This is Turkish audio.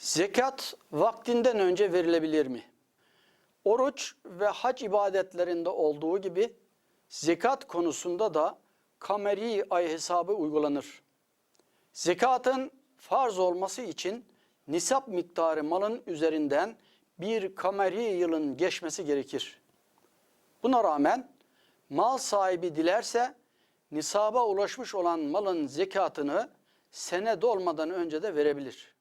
Zekat vaktinden önce verilebilir mi? Oruç ve hac ibadetlerinde olduğu gibi zekat konusunda da kameri ay hesabı uygulanır. Zekatın farz olması için nisap miktarı malın üzerinden bir kameri yılın geçmesi gerekir. Buna rağmen mal sahibi dilerse nisaba ulaşmış olan malın zekatını sene dolmadan önce de verebilir.